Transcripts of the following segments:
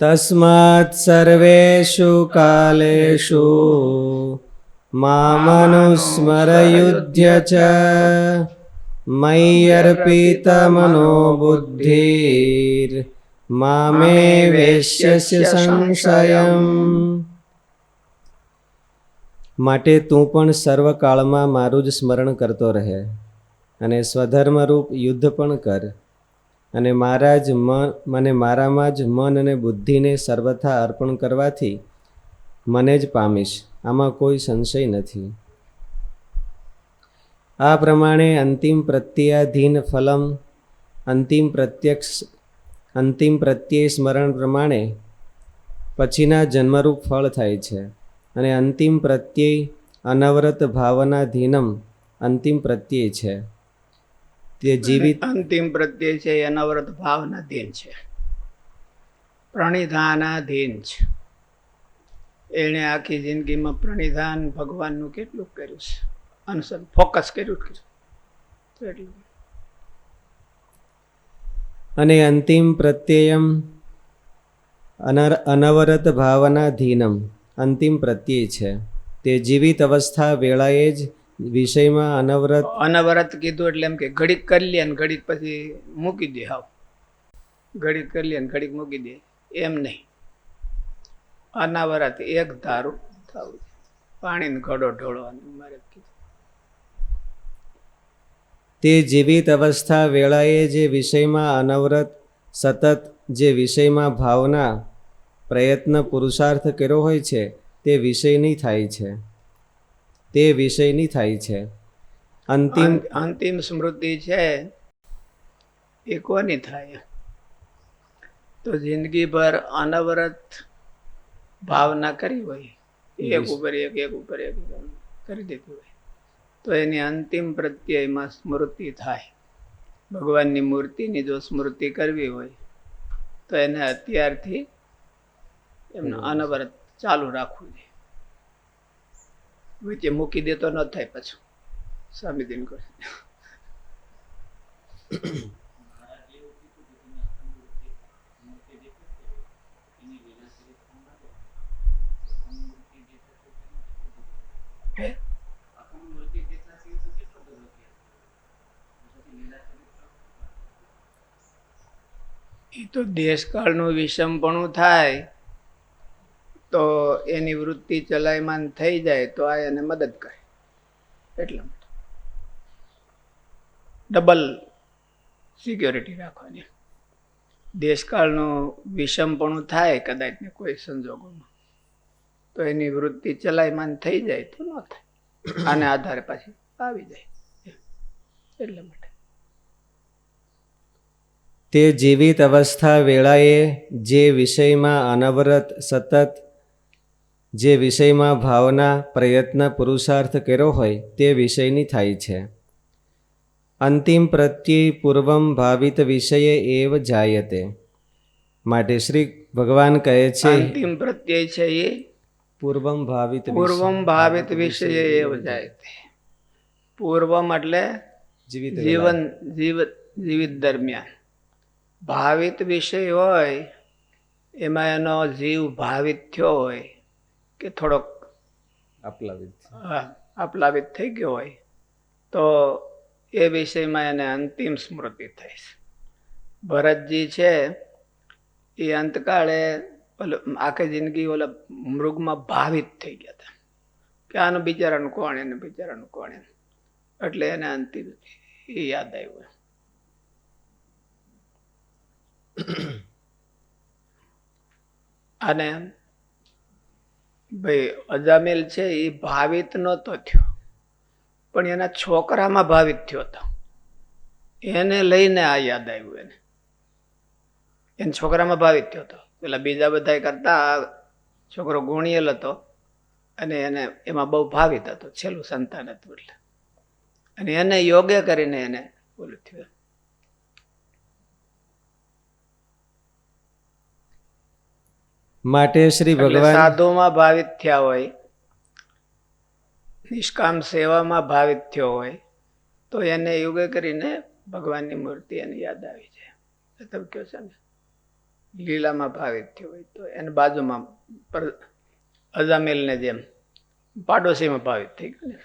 તસ્માत् સર્વેષુ કાલેષુ મામનુસ્મરયુધ્ય ચ મય્યર્પિતમનો બુદ્ધિર મામે વેશ્યસ્ય સંશયમ માટે તું પણ સર્વકાળમાં મારું જ સ્મરણ કરતો રહે અને સ્વધર્મરૂપ યુદ્ધ પણ કર અને મારા જ મન, મને મારામાં જ મન અને બુદ્ધિને સર્વથા અર્પણ કરવાથી મને જ પામીશ. આમાં કોઈ સંશય નથી. આ પ્રમાણે અંતિમ પ્રત્યાધીન ફલમ, અંતિમ પ્રત્યક્ષ, અંતિમ પ્રત્યય સ્મરણ પ્રમાણે પછીના જન્મરૂપ ફળ થાય છે. અને અંતિમ પ્રત્યય અનવરત ભાવનાધીનમ અંતિમ પ્રત્યય છે. તે જીવિત અંતિમ પ્રત્યય છે એ ભાવના ધીન છે. પ્રણિધાના ધીન છે. એણે આખી જિંદગીમાં પ્રણિધાન ભગવાનનું કેટલું કર્યું છે? અનુસર ફોકસ કર્યું કર્યું એટલું અને અંતિમ પ્રત્યયમ અનર અનવરત ભાવનાધીનમ. અંતિમ પ્રત્યય છે. તે જીવિત અવસ્થા વેળાએ જ વિષયમાં અનવરત અનવરત કીધું એટલે એમ કે ઘડીક કરી લે અને ઘડીક પછી મૂકી દે હાવ. ઘડીક કરી લે અને ઘડીક મૂકી દે. એમ નહીં. અનાવરત એક ધારું થવું પાણીનો ઘડો ઢોળવાનું મારે કીધું. તે જીવિત અવસ્થા વેળાએ જે વિષયમાં અનવરત સતત જે વિષયમાં ભાવના પ્રયત્ન પુરુષાર્થ કર્યો હોય છે તે વિષયની થાય છે. તે વિષયની થાય છે. અંતિમ અંતિમ સ્મૃતિ છે એ કોની થાય? તો જિંદગીભર અનવરત ભાવના કરી હોય એક ઉપર એક એક ઉપર એક કરી દીધું હોય તો એની અંતિમ પ્રત્યયમાં સ્મૃતિ થાય. ભગવાનની મૂર્તિની જો સ્મૃતિ કરવી હોય તો એને અત્યારથી એમને અનવરત ચાલુ રાખવું જોઈએ. વચ્ચે મૂકી દેતો ન થાય પાછું. સ્વામીજીને કહે એ તો દેશકાળનું વિષમપણું થાય. તો એની વૃત્તિ ચલાયમાન થઈ જાય તો આ એને મદદ કરે. એટલા માટે. ડબલ સિક્યોરિટી રાખવાની. દેશકાળનું વિષમપણું થાય કદાચ ને કોઈ સંજોગોમાં. તો એની વૃત્તિ ચલાયમાન થઈ જાય તો ન થાય. આને આધારે પાછી આવી જાય. એટલા માટે. તે જીવિત અવસ્થા વેળાએ જે વિષયમાં અનવરત સતત જે વિષયમાં ભાવના પ્રયત્ન પુરુષાર્થ કર્યો હોય તે વિષયની થાય છે. અંતિમ પ્રત્યય પૂર્વમ ભાવિત વિષયે એવ જાયતે. માટે શ્રી ભગવાન કહે છે અંતિમ પ્રત્યય છે એ પૂર્વમ ભાવિત પૂર્વમ ભાવિત વિષય એવ જાય પૂર્વમ એટલે જીવિત જીવન જીવિત જીવિત દરમિયાન. ભાવિત વિષય હોય એમાં એનો જીવ ભાવિત થયો હોય કે થોડોક આપલાવિત હા, આપ્લાવિત થઈ ગયો હોય તો એ વિષયમાં એને અંતિમ સ્મૃતિ થઈ છે ભરતજી છે એ અંતકાળે ઓલો આખી જિંદગી ઓલા મૃગમાં ભાવિત થઈ ગયા હતા. કે આનું બિચારાનું કોણ એને બિચારાનું કોણ એને. એટલે એને અંતિમ એ યાદ આવ્યું. અને ભાઈ, અજામેલ છે એ ભાવિત નહોતો થયો. પણ એના છોકરામાં ભાવિત થયો હતો એને લઈને આ યાદ આવ્યું એને. એને છોકરામાં ભાવિત થયો હતો પેલા બીજા બધા કરતા છોકરો ગુણિયેલ હતો અને એને એમાં બહુ ભાવિત હતો. છેલ્લું સંતાન હતું એટલે. અને એને યોગે કરીને એને ઓલું થયું. માટે શ્રી ભગવાન સાધુમાં ભાવિત થયા હોય નિષ્કામ સેવામાં ભાવિત થયો હોય તો એને યોગે કરીને ભગવાનની મૂર્તિ એને યાદ આવી જાય. તમે કહો છો ને લીલામાં ભાવિત થયો હોય તો એને બાજુમાં પર અજામેલને જેમ પાડોશીમાં ભાવિત થઈ ગયું ને.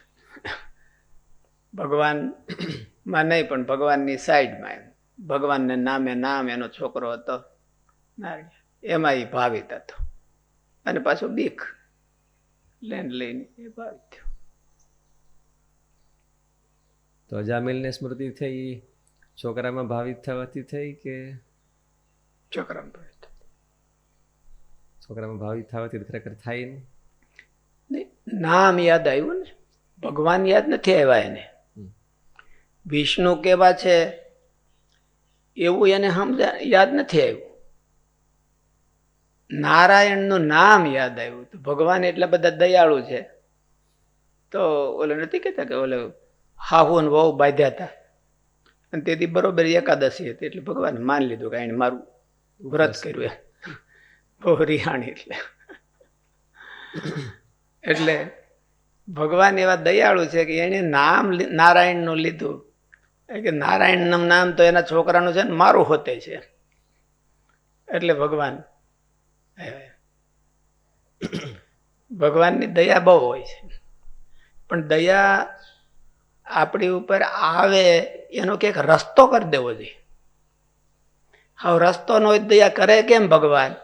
ભગવાનમાં નહીં પણ ભગવાનની સાઈડમાં એમ. ભગવાનને નામે નામ એનો છોકરો હતો નારણિયા એમાં એ ભાવિત હતો. અને પાછો બીક લેન્ડ લઈને એ ભાવિત થયો. તો અજામિલને સ્મૃતિ થઈ છોકરામાં ભાવિત થવાથી થઈ કે? છોકરામાં ભાવિત છોકરામાં ભાવિત થવાથી ખરેખર થાય નહીં. નહીં, નામ યાદ આવ્યું ને? ભગવાન યાદ નથી આવ્યા એને. વિષ્ણુ કેવા છે એવું એને સમજા યાદ નથી આવ્યું. નારાયણનું નામ યાદ આવ્યું તો ભગવાન એટલા બધા દયાળુ છે. તો ઓલે નથી કહેતા કે ઓલે હાહુ અને વહુ બાંધ્યા હતા? અને તેથી બરોબર એકાદશી હતી એટલે ભગવાન માની લીધું કે એને મારું વ્રત કર્યું એમ. બહુ રિહાણી એટલે. એટલે ભગવાન એવા દયાળુ છે કે એણે નામ નારાયણનું લીધું. કે નારાયણનું નામ તો એના છોકરાનું છે ને મારું હોતે છે. એટલે ભગવાન. ભગવાનની દયા બહુ હોય છે. પણ દયા આપણી ઉપર આવે એનો કંઈક રસ્તો કરી દેવો જોઈએ. હવે રસ્તો નો દયા કરે કેમ ભગવાન?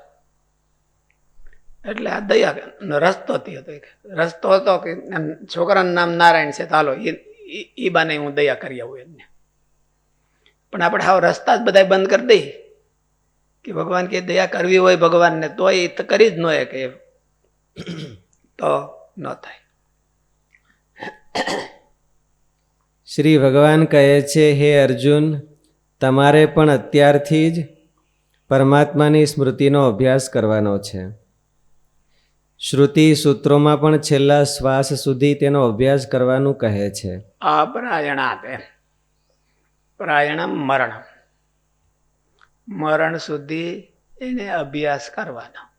એટલે આ દયા રસ્તો હતો. રસ્તો હતો કે એમ છોકરાનું નામ નારાયણ છે તો એ બાને હું દયા કરી આવું એમને. પણ આપણે હાવ રસ્તા જ બધા બંધ કરી દઈએ. કે ભગવાન કે દયા કરવી હોય ભગવાનને તો એ તો કરી જ ન કે તો ન થાય. શ્રી ભગવાન કહે છે હે અર્જુન તમારે પણ અત્યારથી જ પરમાત્માની સ્મૃતિનો અભ્યાસ કરવાનો છે. શ્રુતિ સૂત્રોમાં પણ છેલ્લા શ્વાસ સુધી તેનો અભ્યાસ કરવાનું કહે છે. અપરાયણા પ્રાયણમ મરણ મરણ સુધી એને અભ્યાસ કરવાનો.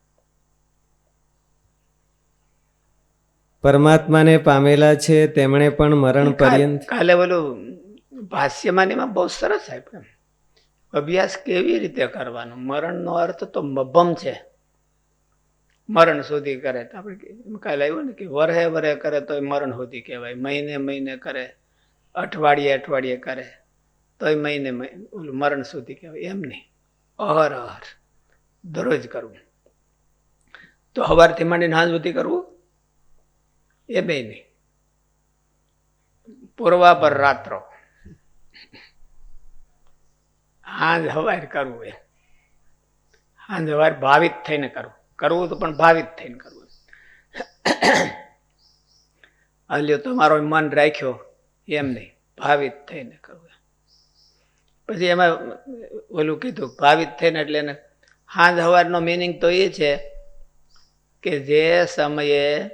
પરમાત્માને પામેલા છે તેમણે પણ મરણ પર્યંત કાલે બોલું ભાષ્યમાં એમાં બહુ સરસ આપ્યું અભ્યાસ કેવી રીતે કરવાનો? મરણનો અર્થ તો મભમ છે. મરણ સુધી કરે તો આપણે કાલે આવ્યું ને કે વરહે વરહે કરે તોય મરણ સુધી કહેવાય. મહિને મહિને કરે અઠવાડિયે અઠવાડિયે કરે તોય મહિને મરણ સુધી કહેવાય. એમ નહીં. અહર અહર. દરરોજ કરવું તો સવારથી માંડીને સાંજ સુધી કરવું એ બે નહીં. પૂર્વા પર રાત્રો. હાંજ હવાર કરવું એ હાંજ હવાર ભાવિત થઈને કરવું કરવું તો પણ ભાવિત થઈને કરવું હાલ્યો તમારો મન રાખ્યો. એમ નહીં. ભાવિત થઈને કરવું પછી એમાં ઓલું કીધું, ભાવિત થઈને એટલે એને હાંજ હવારનો મિનિંગ તો એ છે કે જે સમયે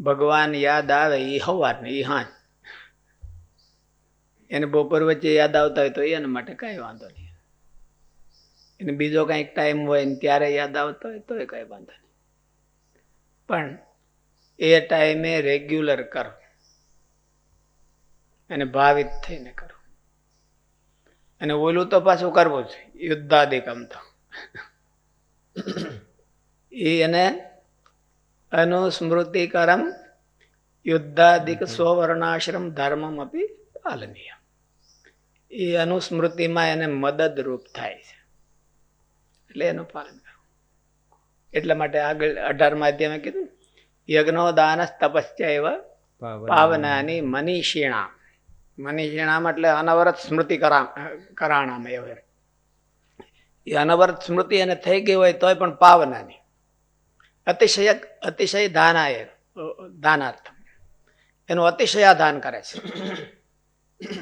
ભગવાન યાદ આવે એ હવારને એ હાંજ. એને બપોર વચ્ચે યાદ આવતા હોય તો એના માટે કાંઈ વાંધો નહીં. એને બીજો કાંઈક ટાઈમ હોય ને ત્યારે યાદ આવતો હોય તોય કાંઈ વાંધો નહીં. પણ એ ટાઈમે રેગ્યુલર કરો. અને ભાવિત થઈને કરો. અને ઓલું તો પાછું કરવું છે યુદ્ધાધિકમ તો. એને અનુસ્મૃતિકરમ યુદ્ધાદિક સ્વવર્ણાશ્રમ ધર્મમ અપી પાલનીય. એ અનુસ્મૃતિમાં એને મદદરૂપ થાય છે. એટલે એનું પાલન કરવું. એટલા માટે આગળ અઢારમાં અધ્યાયમાં કીધું યજ્ઞો દાન તપસ્યા એવા પાવન. પાવનાની મનીષીણામ. મનીષીણામ એટલે અનવરત સ્મૃતિ કરા, કરાણામ એવું એ અનવરત સ્મૃતિ એને થઈ ગઈ હોય તોય પણ પાવનાની. અતિશય અતિશય દાનાય દાનાર્થ. એનું અતિશયાધાન કરે છે.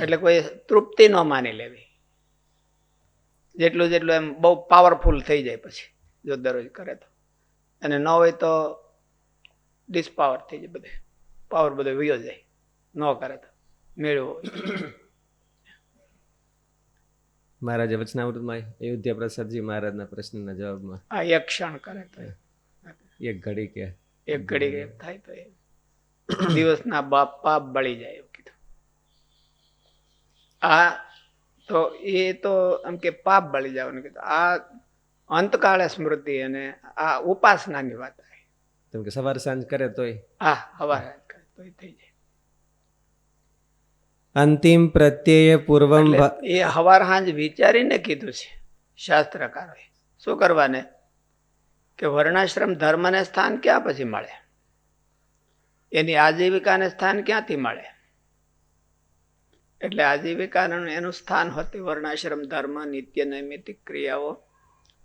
એટલે કોઈ તૃપ્તિ ન માની લેવી. જેટલું જેટલું એમ બહુ પાવરફુલ થઈ જાય પછી, જો દરરોજ કરે તો. અને ન હોય તો ડિસપાવર થઈ જાય બધે. પાવર બધો વયો જાય. ન કરે તો. મેળવો. મહારાજે વચનામૃતમાં અયોધ્યા પ્રસાદજી મહારાજના પ્રશ્નના જવાબમાં. આ એક ક્ષણ કરે તો એક ઘડી કે. એક ઘડી કે થાય તો દિવસના બાપ પાપ બળી જાય એવું કીધું. આ તો એ તો એમ કે પાપ બળી જવાનું કીધું. આ અંતકાળે સ્મૃતિ અને આ ઉપાસનાની વાત આવી. કે સવાર સાંજ કરે તોય. હા કરે તોય થઈ જાય. અંતિમ પ્રત્યય પૂર્વમ એ હવાર સાંજ વિચારીને કીધું છે શાસ્ત્રકારોએ. શું કરવાને? કે વર્ણાશ્રમ ધર્મને સ્થાન ક્યાં પછી મળે? એની આજીવિકાને સ્થાન ક્યાંથી મળે? એટલે આજીવિકાનું એનું સ્થાન હોતી વર્ણાશ્રમ ધર્મ નિત્ય નૈમિતિક ક્રિયાઓ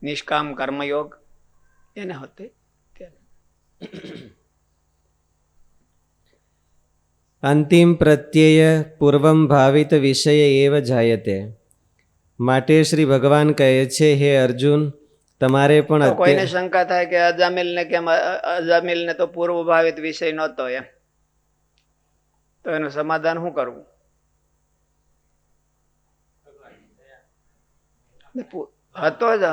નિષ્કામ કર્મયોગ એને હોતી અંતિમ પ્રત્યય પૂર્વમ ભાવિત વિષય એવ જાયતે. માટે શ્રી ભગવાન કહે છે હે અર્જુન તમારે પણ કોઈને શંકા થાય કે અજામિલ ને કેમ અજામિલ ને તો પૂર્વ ભાવિત વિષય નહોતો એમ. તો એનું સમાધાન શું કરવું? હતો જ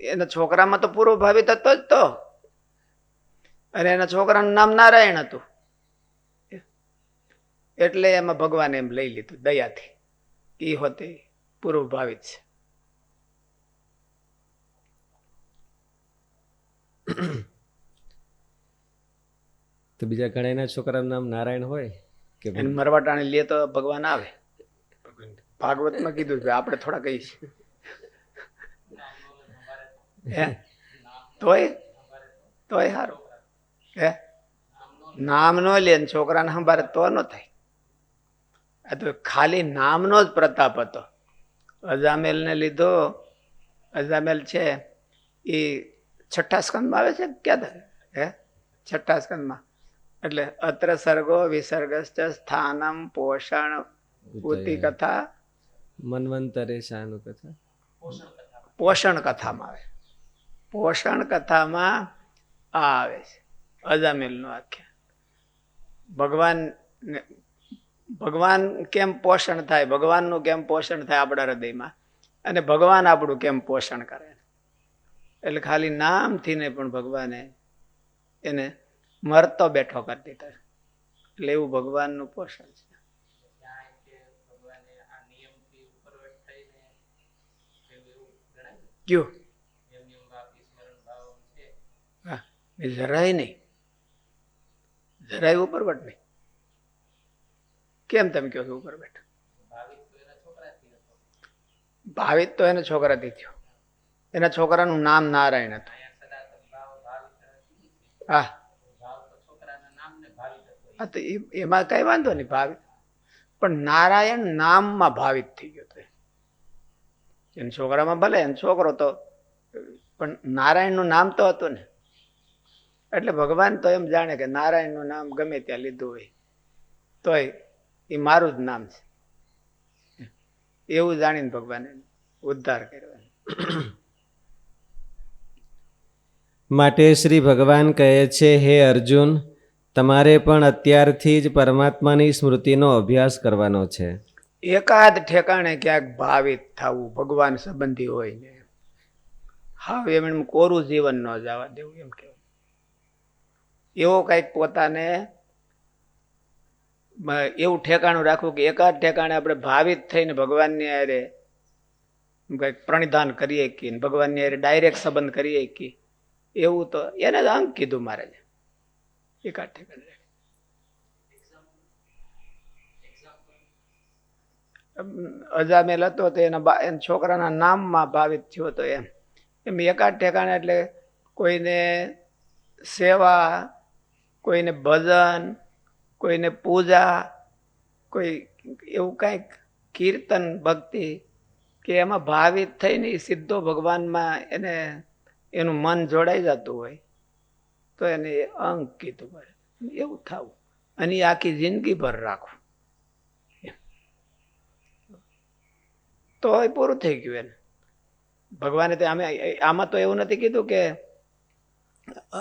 એના છોકરામાં તો પૂર્વ ભાવિત હતો જ તો. અને એના છોકરાનું નામ નારાયણ હતું. એટલે એમાં ભગવાને એમ લઈ લીધું દયાથી એ હોતે પૂર્વ ભાવિત છે. તો બીજા ઘણા છોકરાનું નામ નારાયણ હોય કે મરવાટાણી મરવાટાણે લે તો ભગવાન આવે. ભાગવતમાં કીધું છે આપણે થોડા કહીશ. હે? તોય? તોય સારું હે? નામ નો લે ને છોકરાને સંભાળે તો ન થાય. આ તો ખાલી નામનો જ પ્રતાપ હતો. અજામેલને લીધો અજામેલ છે એ છઠ્ઠા સ્કંદમાં આવે છે ક્યાં થાય હે? છઠ્ઠા સ્કંદમાં. એટલે અત્ર સર્ગો વિસર્ગશ્ચ સ્થાનમ પોષણ ઉતિ કથા. મનવંતરે શાનું કથા? પોષણ કથામાં આવે. પોષણ કથામાં આ આવે છે. અજામેલનું આખ્યાન. ભગવાન ભગવાન કેમ પોષણ થાય? ભગવાનનું કેમ પોષણ થાય આપણા હૃદયમાં? અને ભગવાન આપણું કેમ પોષણ કરે? એટલે ખાલી નામથી ને પણ ભગવાને એને મરતો બેઠો કરી દીધો એટલે એવું ભગવાનનું પોષણ છે. કયું? જરાય નહીં. જરાય ઉપરવટ નહીં. કેમ તમે કહો છો ઉપર બેઠો? ભાવિત તો એના છોકરાથી થયો. એના છોકરાનું નામ નારાયણ હતું. હા. હા, તો એમાં કઈ વાંધો નહીં ભાવિત પણ નારાયણ નામમાં ભાવિત થઈ ગયો તો એના છોકરામાં ભલે, એનો છોકરો તો, પણ નારાયણનું નામ તો હતું ને. એટલે ભગવાન તો એમ જાણે કે નારાયણનું નામ ગમે ત્યાં લીધું હોય. તોય એ મારું જ નામ છે. એવું જાણીને ભગવાને ઉદ્ધાર કર્યો. માટે શ્રી ભગવાન કહે છે હે અર્જુન તમારે પણ અત્યારથી જ પરમાત્માની સ્મૃતિનો અભ્યાસ કરવાનો છે. એકાદ ઠેકાણે ક્યાંક ભાવિત થવું ભગવાન સંબંધી હોય ને હા એમ કોરું જીવન ન જવા દેવું એમ કેવું એવો કંઈક પોતાને એવું ઠેકાણું રાખવું કે એકાદ ઠેકાણે આપણે ભાવિત થઈને ભગવાનની હારે કંઈક પ્રણિધાન કરીએ કે ભગવાનની હારે ડાયરેક્ટ સંબંધ કરીએ કે એવું તો એને જ અંક કીધું મારે એકાદ ઠેકાણે અજામેલ હતો તો એના બા, એના છોકરાના નામમાં ભાવિત થયો હતો એમ. એમ એકાદ ઠેકાણે એટલે કોઈને સેવા, કોઈને ભજન કોઈને પૂજા, કોઈ એવું કાંઈક કીર્તન, ભક્તિ કે એમાં ભાવિત થઈને એ સીધો ભગવાનમાં એને, એનું મન જોડાઈ જતું હોય, તો એને અંક કીધું પડે એવું થવું. અને એ આખી જિંદગી ભર રાખવું. તો એ પૂરું થઈ ગયું એને. ભગવાને તો આમે આમાં તો એવું નથી કીધું કે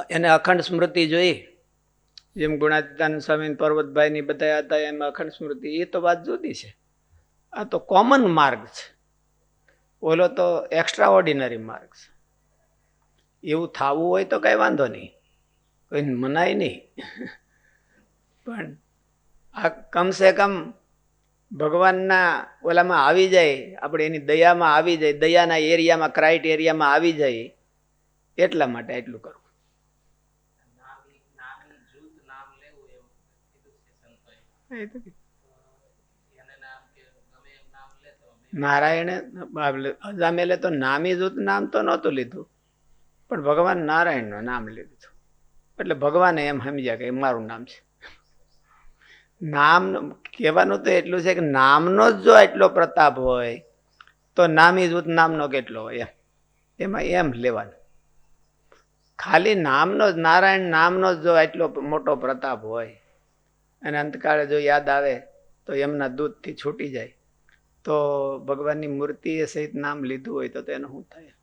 એને અખંડ સ્મૃતિ જોઈ જેમ ગુણાતીતાનંદ સ્વામી પર્વતભાઈની બધા હતા, એમાં અખંડ સ્મૃતિ એ તો વાત જુદી છે. આ તો કોમન માર્ગ છે. ઓલો તો એક્સ્ટ્રા ઓર્ડિનરી માર્ગ છે. એવું થવું હોય તો કઈ વાંધો નહીં. કોઈ મનાય નહીં. પણ આ કમસે કમ ભગવાનના ઓલામાં આવી જાય, આપણે એની દયામાં આવી જાય, દયાના એરિયામાં, ક્રાઇટેરિયામાં આવી જાય, એટલા માટે એટલું કરવું એ તો. નારાયણે તો નામી જૂથ નામ તો નહોતું લીધું. પણ ભગવાન નારાયણનું નામ લીધું. એટલે ભગવાને એમ સમજ્યા કે મારું નામ છે. નામ કહેવાનું તો એટલું છે કે નામનો જ જો એટલો પ્રતાપ હોય, તો નામી જૂથ નામનો કેટલો હોય એમ. એમાં એમ લેવાનું. ખાલી નામનો જ નારાયણ નામનો જ જો એટલો મોટો પ્રતાપ હોય અને અંતકાળે જો યાદ આવે તો એમના દૂધથી છૂટી જાય. તો ભગવાનની મૂર્તિએ સહિત નામ લીધું હોય તો તેનું શું થાય?